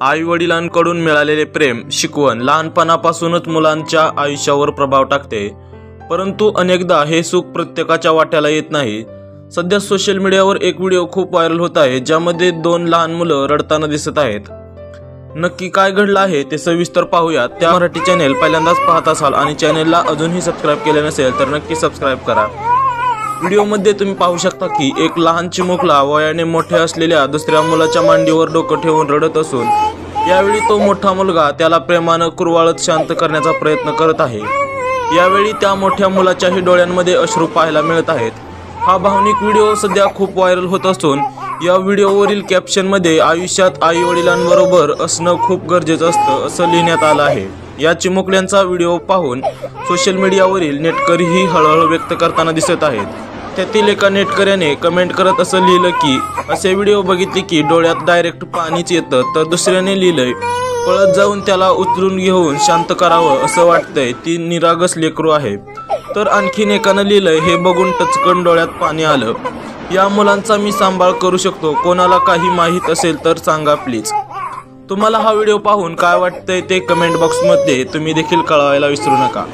आई वडिलांकडून मिळालेले प्रेम शिकवण लहानपणापासूनच मुलांच्या आयुष्यावर प्रभाव टाकते. परंतु अनेकदा हे सुख प्रत्येकाच्या वाट्याला येत नाही. सध्या सोशल मीडियावर एक व्हिडिओ खूप व्हायरल होत आहे ज्यामध्ये दोन लहान मुलं रडताना दिसत आहेत. नक्की काय घडलं आहे ते सविस्तर पाहूया त्या मराठी चॅनेल पहिल्यांदाच पाहत असाल आणि चॅनेलला अजूनही सबस्क्राईब केले नसेल तर नक्की सबस्क्राईब करा. व्हिडिओमध्ये तुम्ही पाहू शकता की एक लहान चिमुकला वयाने मोठे असलेल्या दुसऱ्या मुलाच्या मांडीवर डोकं ठेवून रडत असून यावेळी तो मोठा मुलगा त्याला प्रेमानं कुरवाळत शांत करण्याचा प्रयत्न करत आहे. यावेळी त्या मोठ्या मुलाच्याही डोळ्यांमध्ये अश्रू पाहायला मिळत आहेत. हा भावनिक व्हिडिओ सध्या खूप व्हायरल होत असून या व्हिडिओवरील कॅप्शनमध्ये आयुष्यात आई वडिलांबरोबर असणं खूप गरजेचं असतं असं लिहिण्यात आलं आहे. या चिमुकल्यांचा व्हिडिओ पाहून सोशल मीडियावरील नेटकरीही हळहळ व्यक्त करताना दिसत आहेत. त्यातील एका नेटकऱ्याने कमेंट करत असं लिहिलं की असे व्हिडिओ बघितले की डोळ्यात डायरेक्ट पाणीच येतं तर दुसऱ्याने लिहिलंय पळत जाऊन त्याला उचलून घेऊन शांत करावं असं वाटतंय ती निरागस लेकरू आहे. तर आणखीन एकानं लिहिलंय हे बघून टचकन डोळ्यात पाणी आलं. या मुलांचा मी सांभाळ करू शकतो कोणाला काही माहीत असेल तर सांगा प्लीज तुम्हाला हा व्हिडिओ पाहून काय वाटतंय ते कमेंट बॉक्समध्ये तुम्ही देखील कळवायला विसरू नका.